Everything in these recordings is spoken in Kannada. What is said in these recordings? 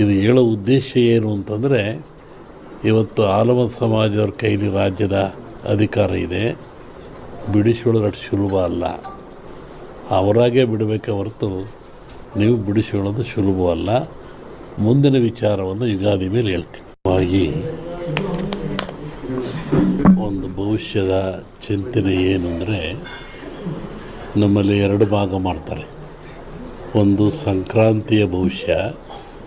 ಇದು ಹೇಳೋ ಉದ್ದೇಶ ಏನು ಅಂತಂದರೆ, ಇವತ್ತು ಆಲಮ ಸಮಾಜದವ್ರ ಕೈಲಿ ರಾಜ್ಯದ ಅಧಿಕಾರ ಇದೆ. ಬಿಡಿಸಿಕೊಳ್ಳೋದು ಸುಲಭ ಅಲ್ಲ. ಅವರಾಗೆ ಬಿಡಬೇಕೆ ಹೊರತು ನೀವು ಬಿಡಿಸಿಕೊಳ್ಳೋದು ಸುಲಭವಲ್ಲ ಮುಂದಿನ ವಿಚಾರವನ್ನು ಯುಗಾದಿ ಮೇಲೆ ಹೇಳ್ತೀವಿ ಒಂದು ಭವಿಷ್ಯದ ಚಿಂತನೆ ಏನು ಅಂದರೆ, ನಮ್ಮಲ್ಲಿ ಎರಡು ಭಾಗ ಮಾಡ್ತಾರೆ. ಒಂದು ಸಂಕ್ರಾಂತಿಯ ಭವಿಷ್ಯ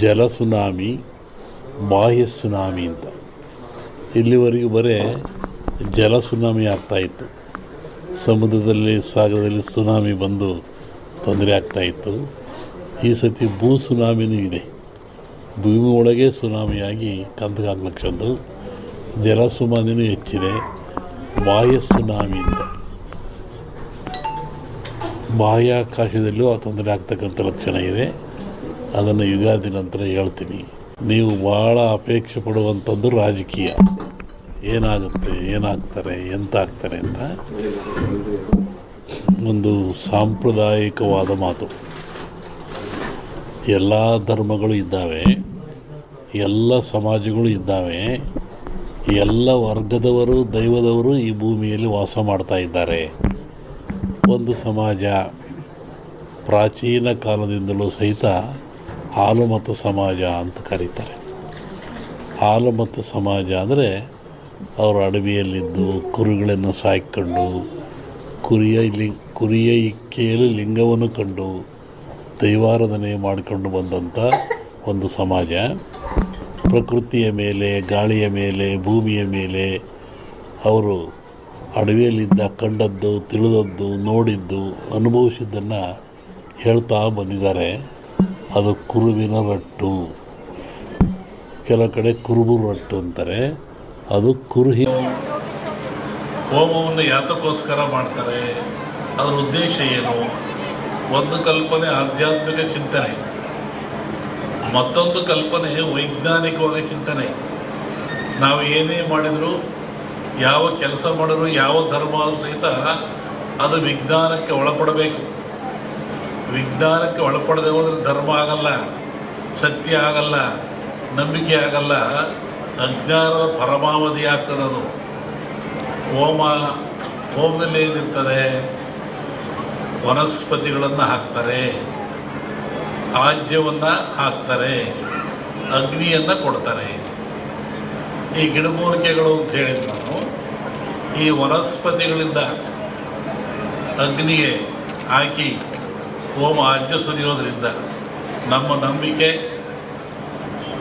ಜಲ ಸುನಾಮಿ ಬಾಹ್ಯ ಸುನಾಮಿ ಅಂತ. ಇಲ್ಲಿವರೆಗೂ ಬರೇ ಜಲ ಸುನಾಮಿ ಆಗ್ತಾಯಿತ್ತು ಸಮುದ್ರದಲ್ಲಿ, ಸಾಗರದಲ್ಲಿ ಸುನಾಮಿ ಬಂದು ತೊಂದರೆ ಆಗ್ತಾಯಿತ್ತು ಈ ಸತಿ ಭೂ ಸುನಾಮಿನೂ ಇದೆ. ಭೂಮಿ ಒಳಗೆ ಸುನಾಮಿಯಾಗಿ ಕಂದಗಾಗ್ಲಕ್ಷದ್ದು ಜಲ ಸುನಾಮಿನೂ ಹೆಚ್ಚಿದೆ. ಬಾಹ್ಯ ಸುನಾಮಿ ಅಂತ. ಬಾಹ್ಯಾಕಾಶದಲ್ಲೂ ಆ ತೊಂದರೆ ಆಗ್ತಕ್ಕಂಥ ಲಕ್ಷಣ ಇದೆ. ಅದನ್ನು ಯುಗಾದಿ ನಂತರ ಹೇಳ್ತೀನಿ. ನೀವು ಭಾಳ ಅಪೇಕ್ಷೆ ಪಡುವಂಥದ್ದು ರಾಜಕೀಯ. ಏನಾಗುತ್ತೆ, ಏನಾಗ್ತಾರೆ ಎಂತ ಆಗ್ತಾರೆ ಅಂತ ಒಂದು ಸಾಂಪ್ರದಾಯಿಕವಾದ ಮಾತು. ಎಲ್ಲ ಧರ್ಮಗಳು ಇದ್ದಾವೆ, ಎಲ್ಲ ಸಮಾಜಗಳು ಇದ್ದಾವೆ, ಎಲ್ಲ ವರ್ಗದವರು, ದೈವದವರು ಈ ಭೂಮಿಯಲ್ಲಿ ವಾಸ ಮಾಡ್ತಾ ಇದ್ದಾರೆ. ಒಂದು ಸಮಾಜ ಪ್ರಾಚೀನ ಕಾಲದಿಂದಲೂ ಸಹಿತ ಹಾಲು ಮತ್ತು ಸಮಾಜ ಅಂತ ಕರೀತಾರೆ. ಹಾಲು ಮತ್ತು ಸಮಾಜ ಅಂದರೆ ಅವರು ಅಡವಿಯಲ್ಲಿದ್ದು, ಕುರಿಗಳನ್ನು ಸಾಕಿಕೊಂಡು ಕುರಿಯ ಲಿ, ಕುರಿಯ ಇಕ್ಕೆಯಲ್ಲಿ ಲಿಂಗವನ್ನು ಕಂಡು ದೈವಾರಾಧನೆ ಮಾಡಿಕೊಂಡು ಬಂದಂಥ ಒಂದು ಸಮಾಜ. ಪ್ರಕೃತಿಯ ಮೇಲೆ, ಗಾಳಿಯ ಮೇಲೆ, ಭೂಮಿಯ ಮೇಲೆ ಅವರು ಅಡವಿಯಲ್ಲಿದ್ದ, ಕಂಡದ್ದು, ತಿಳಿದದ್ದು, ನೋಡಿದ್ದು, ಅನುಭವಿಸಿದ್ದನ್ನು ಹೇಳ್ತಾ ಬಂದಿದ್ದಾರೆ. ಅದು ಕುರುವಿನ ರಟ್ಟು. ಕೆಲ ಕಡೆ ಕುರುಬು ರಟ್ಟು ಅಂತಾರೆ. ಅದು ಕುರುಹಿ. ಹೋಮವನ್ನು ಯಾತಕ್ಕೋಸ್ಕರ ಮಾಡ್ತಾರೆ? ಅದರ ಉದ್ದೇಶ ಏನು? ಒಂದು ಕಲ್ಪನೆ ಆಧ್ಯಾತ್ಮಿಕ ಚಿಂತನೆ. ಮತ್ತೊಂದು ಕಲ್ಪನೆ ವೈಜ್ಞಾನಿಕವಾದ ಚಿಂತನೆ. ನಾವು ಏನೇ ಮಾಡಿದರೂ, ಯಾವ ಕೆಲಸ ಮಾಡಿದ್ರು, ಯಾವ ಧರ್ಮ ಸಹಿತ ಅದು ವಿಜ್ಞಾನಕ್ಕೆ ಒಳಪಡಬೇಕು. ವಿಜ್ಞಾನಕ್ಕೆ ಒಳಪಡದೆ ಹೋದರೆ ಧರ್ಮ ಆಗಲ್ಲ ಸತ್ಯ ಆಗಲ್ಲ, ನಂಬಿಕೆ ಆಗಲ್ಲ, ಅಜ್ಞಾನದ ಪರಮಾವಧಿ ಆಗ್ತದೆ ಅದು. ಹೋಮ, ಹೋಮದಲ್ಲಿ ಏನಿರ್ತದೆ? ವನಸ್ಪತಿಗಳನ್ನು ಹಾಕ್ತಾರೆ, ಆಜ್ಯವನ್ನು ಹಾಕ್ತಾರೆ, ಅಗ್ನಿಯನ್ನು ಕೊಡ್ತಾರೆ. ಈ ಗಿಡಮೂಲಿಕೆಗಳು ಅಂತ ಹೇಳಿದ್ರು ನಾನು, ಈ ವನಸ್ಪತಿಗಳಿಂದ ಅಗ್ನಿಗೆ ಹಾಕಿ ಹೋಮ ಸುರಿಯೋದ್ರಿಂದ ನಮ್ಮ ನಂಬಿಕೆ,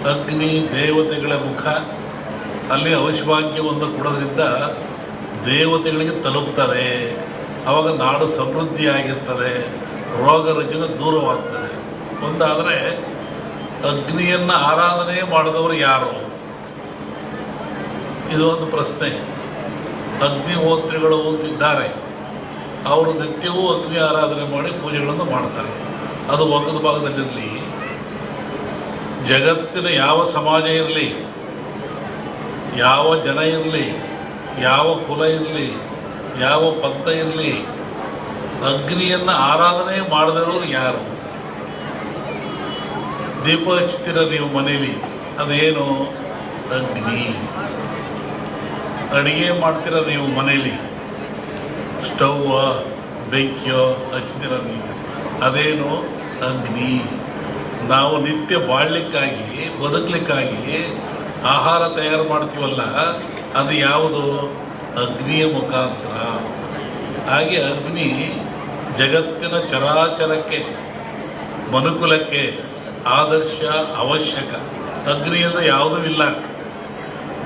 ಅಗ್ನಿ ದೇವತೆಗಳ ಮುಖ, ಅಲ್ಲಿ ಔಷಭಾಗ್ಯವನ್ನು ಕೊಡೋದ್ರಿಂದ ದೇವತೆಗಳಿಗೆ ತಲುಪ್ತದೆ. ಆವಾಗ ನಾಡು ಸಮೃದ್ಧಿಯಾಗಿರ್ತದೆ, ರೋಗ ರುಜಿನ ದೂರವಾಗ್ತದೆ. ಒಂದಾದರೆ ಅಗ್ನಿಯನ್ನು ಆರಾಧನೆ ಮಾಡಿದವರು ಯಾರು? ಇದು ಒಂದು ಪ್ರಶ್ನೆ. ಅಗ್ನಿಹೋತ್ರಿಗಳು ಅಂತಿದ್ದಾರೆ. ಅವರು ನಿತ್ಯವೂ ಅಗ್ನಿ ಆರಾಧನೆ ಮಾಡಿ ಪೂಜೆಗಳನ್ನು ಮಾಡ್ತಾರೆ. ಅದು ಒಂದು ಭಾಗದಲ್ಲಿರಲಿ. ಜಗತ್ತಿನ ಯಾವ ಸಮಾಜ ಇರಲಿ, ಯಾವ ಜನ ಇರಲಿ, ಯಾವ ಕುಲ ಇರಲಿ, ಯಾವ ಪಂಥ ಇರಲಿ, ಅಗ್ನಿಯನ್ನು ಆರಾಧನೆ ಮಾಡದಿರೋರು ಯಾರು? ದೀಪ ಹಚ್ತೀರ ನೀವು ಮನೇಲಿ, ಅದೇನು? ಅಗ್ನಿ. ಅಡುಗೆ ಮಾಡ್ತೀರ ನೀವು ಮನೇಲಿ? ಸ್ಟವ್ವ ಬೆಂಕಿಯೋ ಹಚ್ಚಿದಿರ ನೀವು ಅದೇನು ಅಗ್ನಿ. ನಾವು ನಿತ್ಯ ಬಾಳ್ಲಿಕ್ಕಾಗಿ, ಬದುಕಲಿಕ್ಕಾಗಿ ಆಹಾರ ತಯಾರು ಮಾಡ್ತೀವಲ್ಲ, ಅದು ಯಾವುದು? ಅಗ್ನಿಯ ಮುಖಾಂತರ. ಹಾಗೆ ಅಗ್ನಿ ಜಗತ್ತಿನ ಚರಾಚರಕ್ಕೆ, ಮನುಕುಲಕ್ಕೆ ಆದರ್ಶ, ಅವಶ್ಯಕ. ಅಗ್ನಿಯಿಂದ ಯಾವುದೂ ಇಲ್ಲ.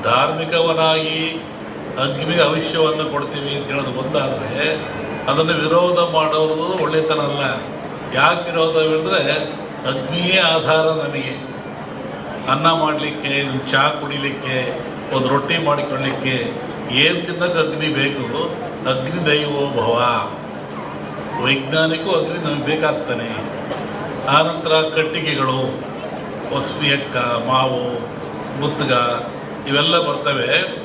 ಧಾರ್ಮಿಕವನಾಗಿ ಅಗ್ನಿಗೆ ಅವಶ್ಯವನ್ನು ಕೊಡ್ತೀವಿ ಅಂತ ಹೇಳೋದು ಒಂದಾದರೆ, ಅದನ್ನು ವಿರೋಧ ಮಾಡೋದು ಒಳ್ಳೆತನ ಅಲ್ಲ. ಯಾಕೆ ವಿರೋಧ ಹೇಳಿದ್ರೆ, ಅಗ್ನಿಯೇ ಆಧಾರ ನಮಗೆ. ಅನ್ನ ಮಾಡಲಿಕ್ಕೆ ಚಹಾ ಕುಡಿಲಿಕ್ಕೆ, ಒಂದು ರೊಟ್ಟಿ ಮಾಡಿಕೊಳ್ಳಿಕ್ಕೆ ಏನು ತಿನ್ನಕ್ಕೆ ಅಗ್ನಿ ಬೇಕು? ಅಗ್ನಿ ದೈವೋ ಭವ. ವೈಜ್ಞಾನಿಕೂ ಅಗ್ನಿ ನಮಗೆ ಬೇಕಾಗ್ತಾನೆ. ಆನಂತರ ಕಟ್ಟಿಗೆಗಳು ಹೊಸ್ವಿಯಕ್ಕ ಮಾವು, ಮುತ್ತಗ, ಇವೆಲ್ಲ ಬರ್ತವೆ.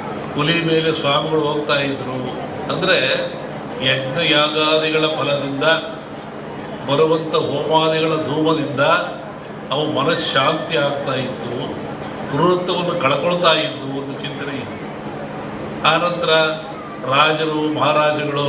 ಹುಲಿ ಮೇಲೆ ಸ್ವಾಮಿಗಳು ಹೋಗ್ತಾ ಇದ್ರು. ಅಂದರೆ ಯಜ್ಞ ಯಾಗಾದಿಗಳ ಫಲದಿಂದ ಬರುವಂಥ ಹೋಮಾದಿಗಳ ಧೂಮದಿಂದ ಅವು ಮನಃಶಾಂತಿ ಆಗ್ತಾ ಇತ್ತು ಪುರುತ್ವವನ್ನು ಕಳ್ಕೊಳ್ತಾ ಇದ್ದು ಒಂದು ಚಿಂತನೆ ಇದೆ. ಆನಂತರ ರಾಜರು ಮಹಾರಾಜಗಳು